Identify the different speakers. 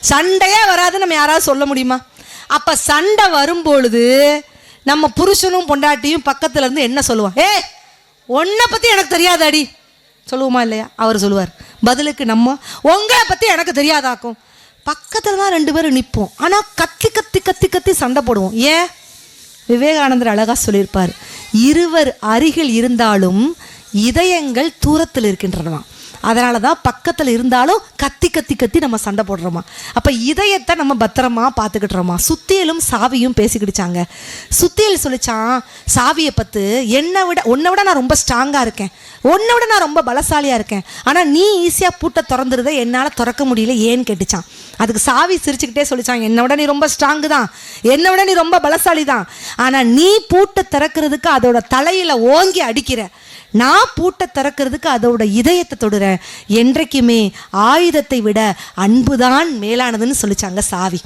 Speaker 1: சண்டையே வராது நம்ம யாராவது சொல்ல முடியுமா? அப்போ சண்டை வரும்பொழுது நம்ம புருஷனும் பொண்டாட்டியும் பக்கத்தில் இருந்து என்ன சொல்லுவான் ஏ உன்னை பற்றி எனக்கு தெரியாதாடி? சொல்லுவோமா இல்லையா? அவர் சொல்லுவார். பதிலுக்கு நம்ம உங்களை பற்றி எனக்கு தெரியாதாக்கும். பக்கத்தில் தான் ரெண்டு பேரும் நிற்போம் ஆனால் கத்தி கத்தி கத்தி கத்தி சண்டை போடுவோம். ஏன்? விவேகானந்தர் அழகாக சொல்லியிருப்பார். இருவர் அருகில் இருந்தாலும் இதயங்கள் தூரத்தில் இருக்கின்றனவாம் அதனால தான் பக்கத்தில் இருந்தாலும் கத்தி கத்தி கத்தி நம்ம சண்டை போடுறோமா? அப்போ இதயத்தை நம்ம பத்திரமா பார்த்துக்கிட்டுறோமா? சுத்தியலும் சாவியும் பேசிக்கிடுச்சாங்க. சுத்தியல் சொல்லிச்சான் சாவியை பத்து என்னை விட உன்னை விட நான் ரொம்ப ஸ்ட்ராங்காக இருக்கேன். உன்னை விட நான் ரொம்ப பலசாலியாக இருக்கேன். ஆனால் நீ ஈஸியாக பூட்டை திறந்துருத என்னால் திறக்க முடியல ஏன்னு கேட்டுச்சான். அதுக்கு சாவி சிரிச்சுக்கிட்டே சொல்லிச்சான் என்னை விட நீ ரொம்ப ஸ்ட்ராங்கு தான். என்னை விட நீ ரொம்ப பலசாலி தான் ஆனால் நீ பூட்டை திறக்கிறதுக்கு அதோட தலையில் ஓங்கி அடிக்கிற. நான் பூட்டை திறக்கிறதுக்கு அதோட இதயத்தை தொடுறேன். என்றைக்குமே ஆயுதத்தை விட அன்புதான் மேலானதுன்னு சொல்லிச்சாங்க சாவி.